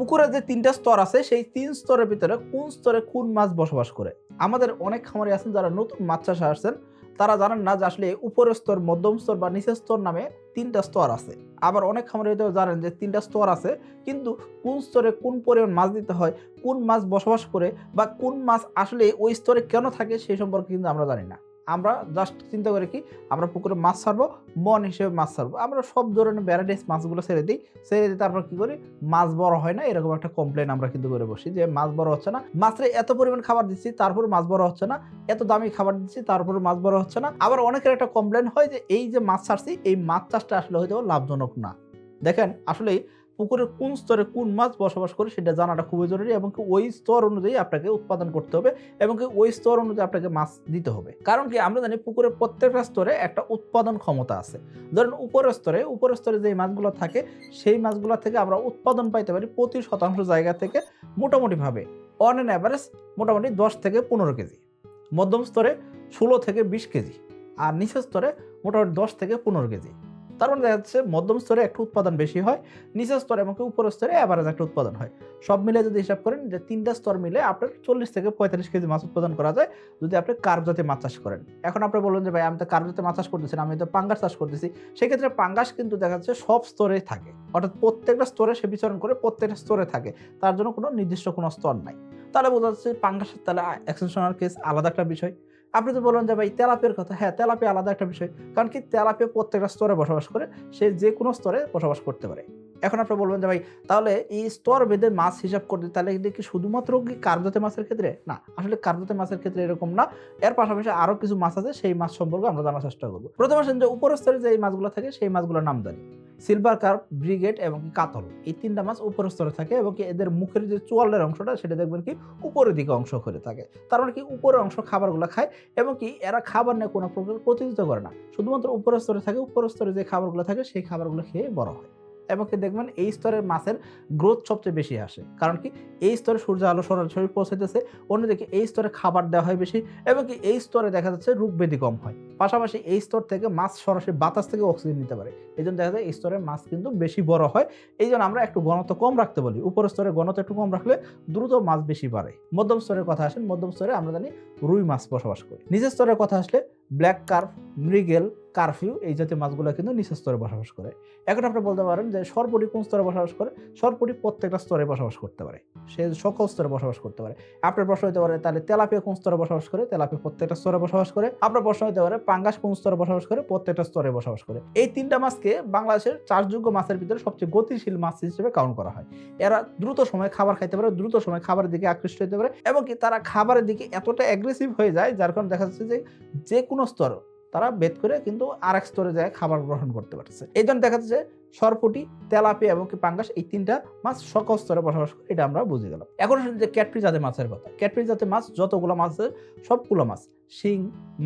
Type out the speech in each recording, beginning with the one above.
পুকুরে যে তিনটা স্তর আছে, সেই তিন স্তরের ভিতরে কোন স্তরে কোন মাছ বসবাস করে? আমাদের অনেক খামারি আছেন যারা নতুন মাছ চাষে আসছেন। তারা জানেন না যে আসলে উপরের স্তর, মধ্যম স্তর বা নিচের স্তর নামে তিনটা স্তর আছে। আবার অনেক খামারি হয়তো জানেন যে তিনটা স্তর আছে, কিন্তু কোন স্তরে কোন পরিমাণ মাছ দিতে হয়, কোন মাছ বসবাস করে বা কোন মাছ আসলে ওই স্তরে কেন থাকে সেই সম্পর্কে কিন্তু আমরা জানি না। আমরা জাস্ট চিন্তা করি কি, আমরা পুকুরে মাছ ছাড়বো মন হিসেবে মাছ ছাড়বো। আমরা সব ধরনের ভ্যারাইটিস মাছগুলো ছেড়ে দিই। ছেড়ে দিতে তারপর কি করি, মাছ বড় হয় না, এরকম একটা কমপ্লেন আমরা কিন্তু করে বসি যে মাছ বড় হচ্ছে না। মাছের এত পরিমাণ খাবার দিচ্ছি তারপর মাছ বড় হচ্ছে না। এত দামি খাবার দিচ্ছি তারপর মাছ বড় হচ্ছে না। আবার অনেকের একটা কমপ্লেন হয় যে, এই যে মাছ ছাড়ছি, এই মাছ চাষটা আসলে হয়তো লাভজনক না। দেখেন আসলে পুকুরের কোন স্তরে কোন মাছ বসবাস করে সেটা জানাটা খুবই জরুরি এবং ওই স্তর অনুযায়ী আপনাকে উৎপাদন করতে হবে এবং ওই স্তর অনুযায়ী আপনাকে মাছ দিতে হবে। কারণ কি আমরা জানি পুকুরের প্রত্যেকটা স্তরে একটা উৎপাদন ক্ষমতা আছে। ধরেন উপরের স্তরে উপরের স্তরে যে মাছগুলো থাকে, সেই মাছগুলো থেকে আমরা উৎপাদন পাইতে পারি প্রতি শতাংশ জায়গা থেকে মোটামুটিভাবে অন অ্যান অ্যাভারেজ মোটামুটি দশ থেকে পনেরো কেজি। মধ্যম স্তরে ষোলো থেকে বিশ কেজি, আর নিচের স্তরে মোটামুটি দশ থেকে পনেরো কেজি। তার মানে দেখা যাচ্ছে মধ্যম স্তরে একটু উৎপাদন বেশি হয় নিচের স্তরে এবং উপরের স্তরে অ্যাভারেজ একটা উৎপাদন হয়। সব মিলে যদি হিসাব করেন যে তিনটা স্তর মিলে আপনার চল্লিশ থেকে পঁয়তাল্লিশ কেজি মাছ উৎপাদন করা যায় যদি আপনি কার্ব জাতীয় মাছ চাষ করেন। এখন আপনি বলবেন যে ভাই আমি তো কার্ব জাতীয় মাছ চাষ করতেছি না, আমি তো পাঙ্গাস চাষ করতেছি। সেক্ষেত্রে পাঙ্গাস কিন্তু দেখা যাচ্ছে সব স্তরে থাকে। অর্থাৎ প্রত্যেকটা স্তরে সে বিচরণ করে প্রত্যেকটা স্তরে থাকে। তার জন্য কোনো নির্দিষ্ট কোনো স্তর নাই। তাহলে বোঝা যাচ্ছে পাঙ্গাসের তাহলে এক্সেপশনাল কেস আলাদা একটা বিষয়। আপনি তো বললেন যে ভাই তেলাপের কথা। হ্যাঁ তেলাপে আলাদা একটা বিষয়। কারণ কি তেলাপে প্রত্যেকটা স্তরে বসবাস করে, সে যে কোনো স্তরে বসবাস করতে পারে। এখন আপনি বলবেন যে ভাই, তাহলে এই স্তর বেঁধে মাছ হিসাব করতে, তাহলে কি শুধুমাত্র কি কার্বজাতে মাছের ক্ষেত্রে? না, আসলে কার্বজাতে মাছের ক্ষেত্রে এরকম না। এর পাশাপাশি আরও কিছু মাছ আছে, সেই মাছ সম্পর্কে আমরা জানার চেষ্টা করব। প্রথম আসেন যে উপর স্তরে যে মাছগুলো থাকে, সেই মাছগুলোর নাম জানি। সিলভার কার্প ব্রিগেড এবং কাতল এই তিনটা মাছ উপর স্তরে থাকে এবং কি এদের মুখের যে চোয়ালের অংশটা, সেটা দেখবেন কি উপরের দিকে অংশ করে থাকে। তার মানে কি উপরের অংশ খাবারগুলো খায় এবং কি এরা খাবার নিয়ে কোনো প্রকার প্রতিনিধিত্ব করে না। শুধুমাত্র উপরের স্তরে থাকে, উপরের স্তরে যে খাবারগুলো থাকে, সেই খাবারগুলো খেয়ে বড় হয়। এবং কি দেখবেন এই স্তরের মাছের গ্রোথ সবচেয়ে বেশি আসে। কারণ কি এই স্তরে সূর্য আলো সরাসরি পৌঁছাইতেছে, অন্যদিকে এই স্তরে খাবার দেওয়া হয় বেশি এবং কি এই স্তরে দেখা যাচ্ছে রোগ ব্যাধি কম হয়। পাশাপাশি এই স্তর থেকে মাছ সরাসরি বাতাস থেকে অক্সিজেন নিতে পারে। এই জন্য দেখা যায় এই স্তরের মাছ কিন্তু বেশি বড় হয়। এই জন্য আমরা একটু ঘনত্ব কম রাখতে বলি। উপরের স্তরে ঘনত্ব একটু কম রাখলে দ্রুত মাছ বেশি বাড়ে। মধ্যম স্তরের কথা আসেন, মধ্যম স্তরে আমরা জানি রুই মাছ বসবাস করি। নিচের স্তরের কথা আসলে ব্ল্যাক কার্প মৃগেল, কারফিউ এই জাতীয় মাছগুলো কিন্তু নিচের স্তরে বসবাস করে। এখন আপনি বলতে পারেন যে সরপটি কোন স্তরে বসবাস করে? সরপটি প্রত্যেকটা স্তরে বসবাস করতে পারে। সে সকল স্তরে বসবাস করতে পারে। আপনার প্রশ্ন হতে পারে, তাহলে তেলাপিয়া কোন স্তরে বসবাস করে? তেলাপিয়া প্রত্যেকটা স্তরে বসবাস করে। আপনার প্রশ্ন হতে পারে, পাঙ্গাস কোন স্তরে বসবাস করে? প্রত্যেকটা স্তরে বসবাস করে। এই তিনটা মাছকে বাংলাদেশের চাষযোগ্য মাছের ভিতরে সবচেয়ে গতিশীল মাছ হিসেবে কাউন্ট করা হয়। এরা দ্রুত সময় খাবার খাইতে পারে, দ্রুত সময় খাবারের দিকে আকৃষ্ট হতে পারে, এবং কি তারা খাবারের দিকে এতটা অ্যাগ্রেসিভ হয়ে যায়, যার কারণে দেখা যাচ্ছে যে যে স্তর তারা বেদ করে কিন্তু আর এক স্তরে যায় খাবার গ্রহণ করতে পারছে এই জন্য দেখা যাচ্ছে সরপুটি, তেলাপি এবং কি পাঙ্গাস এই তিনটা মাছ সকল স্তরে বসবাস করে, এটা আমরা বুঝে গেলাম। এখন যে ক্যাটফিস জাতের মাছের কথা ক্যাটফিস জাতের মাছ যতগুলো মাছ আছে সবগুলো মাছ, শিং,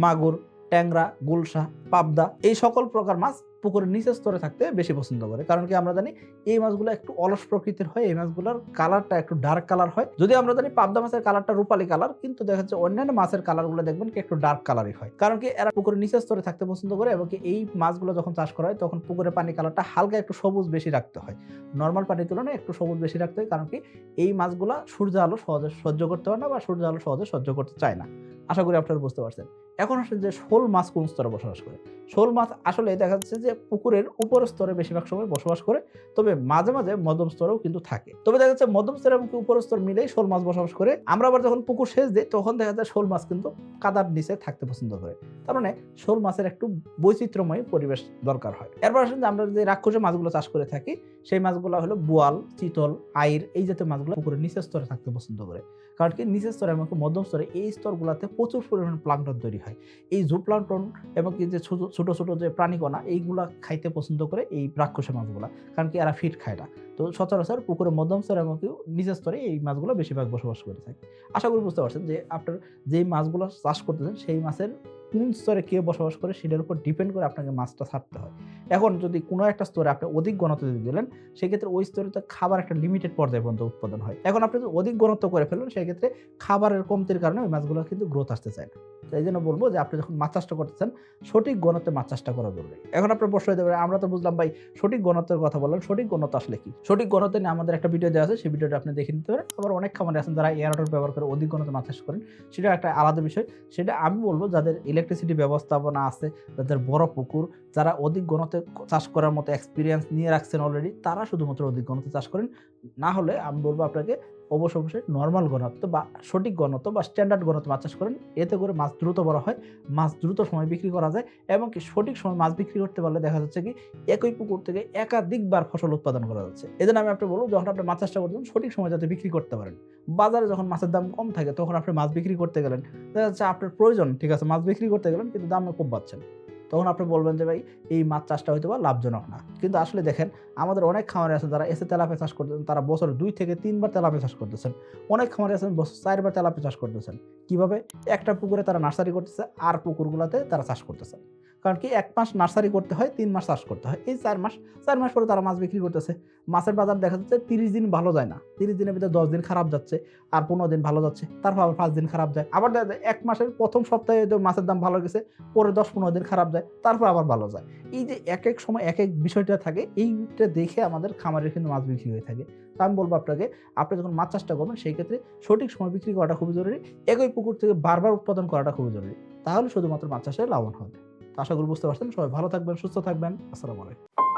মাগুর, ট্যাংরা, গুলশা, পাবদা, এই সকল প্রকার মাছ পুকুরের নিচের স্তরে থাকতে বেশি পছন্দ করে। কারণ কি আমরা জানি এই মাছগুলো একটু অলস প্রকৃতির হয়, এই মাছগুলোর কালারটা একটু ডার্ক কালার হয়। যদি আমরা জানি পাবদা মাছের কালারটা রূপালী কালার কিন্তু দেখা যাচ্ছে অন্যান্য মাছের কালারগুলো দেখবেন কি একটু ডার্ক কালারই হয়। কারণ কি এরা পুকুরের নিচের স্তরে থাকতে পছন্দ করে এবং কি এই মাছগুলো যখন চাষ করা হয়, তখন পুকুরের পানি কালারটা হালকা একটু সবুজ বেশি রাখতে হয়। নর্মাল পানির তুলনায় একটু সবুজ বেশি রাখতে হয়, কারণ কি এই মাছগুলো সূর্য আলো সহজে সহ্য করতে পারে না বা সূর্য আলো সহজে সহ্য করতে চায় না। আশা করি আপনারা বুঝতে পারছেন। এখন আসলে যে শোল মাছ কোন স্তরে বসবাস করে? শোল মাছ আসলে দেখা যাচ্ছে যে পুকুরের উপর স্তরে বেশিরভাগ সময় বসবাস করে, তবে মাঝে মাঝে মধ্যম স্তরেও কিন্তু থাকে। তবে দেখা যাচ্ছে মধ্যম স্তর এবং উপর স্তর মিলেই শোল মাছ বসবাস করে। আমরা আবার যখন পুকুর সেচ দিই, তখন দেখা যায় শোল মাছ কিন্তু কাদার নিচে থাকতে পছন্দ করে। তার মানে শোল মাছের একটু বৈচিত্র্যময় পরিবেশ দরকার হয়। এরপর আসেন যে আমরা যে রাক্ষসে মাছগুলো চাষ করে থাকি, সেই মাছগুলো হলো বোয়াল, চিতল, আইর এই জাতীয় মাছগুলো পুকুরের নিচের স্তরে থাকতে পছন্দ করে। কারণ কি নিচের স্তরে এবং মধ্যম স্তরে এই স্তরগুলোতে প্রচুর পরিমাণ প্লাঙ্কটন তৈরি হয়। এই জু প্লাঙ্কটন এবং কি যে ছোট ছোট যে প্রাণীকণা, এইগুলা খাইতে পছন্দ করে এই রাক্ষসে মাছগুলা, কারণ কি এরা ফিট খায় না। তো সচরাচর পুকুরে মধ্যম স্তরে এবং কি নিজের স্তরে এই মাছগুলো বেশিরভাগ বসবাস করে থাকে। আশা করি বুঝতে পারছেন যে আপনার যেই মাছগুলো চাষ করতেছেন, সেই মাছের কোন স্তরে কে বসবাস করে সেটার উপর ডিপেন্ড করে আপনাকে মাছটা ছাড়তে হয়। এখন যদি কোনো একটা স্তরে আপনি অধিক ঘনত্ব দিয়ে দিলেন, সেক্ষেত্রে ওই স্তরে তো খাবার একটা লিমিটেড পর্যায়ে পর্যন্ত উৎপাদন হয়। এখন আপনি যদি অধিক ঘনত্ব করে ফেলেন সেক্ষেত্রে খাবারের কমতির কারণে ওই মাছগুলো কিন্তু গ্রোথ আসতে চায় না। তো এই জন্য বলব যে আপনি যখন মাছ চাষটা করতেছেন, সঠিক গণতে মাছ চাষটা করা জরুরি। এখন আপনার প্রশ্ন হতে পারে, আমরা তো বুঝলাম ভাই, সঠিক ঘনত্বের কথা বললেন, সঠিক ঘনত্ব আসলে কি? সঠিক গণতে নিয়ে আমাদের একটা ভিডিও দেওয়া আছে, সেই ভিডিওটা আপনি দেখে নিতে পারেন। আবার অনেক খামারে আছেন যারা এয়ারটর ব্যবহার করে অধিক ঘনত্বে মাছ চাষ করেন, সেটা একটা আলাদা বিষয়। সেটা আমি বলব যাদের ইলেকট্রিসিটি ব্যবস্থাপনা আছে, যাদের বড় পুকুর, যারা অধিক ঘনত্বে চাষ করার মতো এক্সপিরিয়েন্স নিয়ে রাখছেন অলরেডি তারা শুধুমাত্র অধিক গণতে চাষ করেন। না হলে আমি বলব আপনাকে অবশ্য অবশ্যই নর্মাল ঘনত্ব বা সঠিক ঘনত্ব বা স্ট্যান্ডার্ড ঘনত্ব মাছ চাষ করেন। এতে করে মাছ দ্রুত বড় হয়, মাছ দ্রুত সময় বিক্রি করা যায় এবং কি সঠিক সময় মাছ বিক্রি করতে পারলে দেখা যাচ্ছে কি একই পুকুর থেকে একাধিকবার ফসল উৎপাদন করা যাচ্ছে। এই জন্য আমি আপনি বলব, যখন আপনি মাছ চাষটা করছেন সঠিক সময় যাতে বিক্রি করতে পারেন। বাজারে যখন মাছের দাম কম থাকে, তখন আপনি মাছ বিক্রি করতে গেলেন, দেখা যাচ্ছে আপনার প্রয়োজন, ঠিক আছে, মাছ বিক্রি করতে গেলেন, কিন্তু দাম খুব পাচ্ছেন তখন আপনি বলবেন যে, ভাই, এই মাছ চাষটা হয়তো বা লাভজনক না। কিন্তু আসলে দেখেন, আমাদের অনেক খামারে আছেন যারা এসে তেলাপে চাষ করতেছেন, তারা বছর দুই থেকে তিনবার তেলাপে চাষ করতেছেন। অনেক খামারে আছেন বছর চারবার তেলাপে চাষ করতেছেন। কীভাবে? একটা পুকুরে তারা নার্সারি করতেছে, আর পুকুরগুলোতে তারা চাষ করতেছে। কারণ কি এক মাস নার্সারি করতে হয়, তিন মাস চাষ করতে হয়। এই চার মাস চার মাস পরে তারা মাছ বিক্রি করতেছে। মাছের বাজার দেখা যাচ্ছে তিরিশ দিন ভালো যায় না। তিরিশ দিনের ভিতরে দশ দিন খারাপ যাচ্ছে, আর পনেরো দিন ভালো যাচ্ছে। তারপর আবার পাঁচ দিন খারাপ যায়। আবার দেখা যায় এক মাসের প্রথম সপ্তাহে তো মাছের দাম ভালো গেছে, পরে দশ পনেরো দিন খারাপ যায়, তারপর আবার ভালো যায়। এই যে এক এক সময় এক এক বিষয়টা থাকে, এইটা দেখে আমাদের খামারের কিন্তু মাছ বিক্রি হয়ে থাকে। তা আমি বলব আপনাকে, আপনি যখন মাছ চাষটা করবেন, সেই ক্ষেত্রে সঠিক সময় বিক্রি করাটা খুবই জরুরি। একই পুকুর থেকে বারবার উৎপাদন করাটা খুবই জরুরি। তাহলে শুধুমাত্র মাছ চাষে লাভবান হবে আশা করি বুঝতে পারছেন। সবাই ভালো থাকবেন সুস্থ থাকবেন। আসসালামু আলাইকুম।